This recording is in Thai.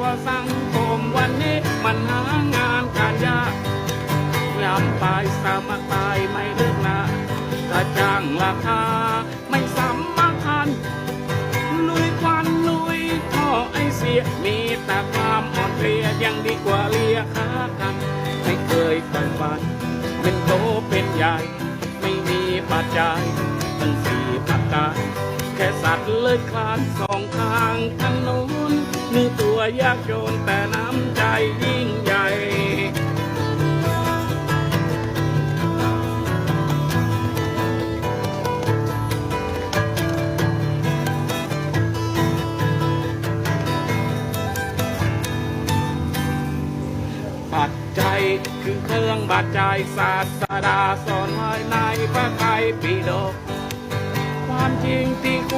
เพราะสังคมวันนี้มันหางานการยากยามตายสามัคตายไม่เลิกนะถ้าจ้างราคาไม่สำคัญลุยควันลุยท่อไอเสียมีแต่ความอ่อนเพลียยังดีกว่าเลียขากันไม่เคยฝันฝันเป็นโตเป็นใหญ่ไม่มีปัจจัยตั้งสี่ปัจจัยแค่สัตว์เลยคลานสองทางถนน วยากจนแต่น้ำใจยิ่งใหญ่ปัจจัยคือเครื่องบาดใจศาสดาสอนไว้ในพระไตรปิฎกความจริงที่คู่ควร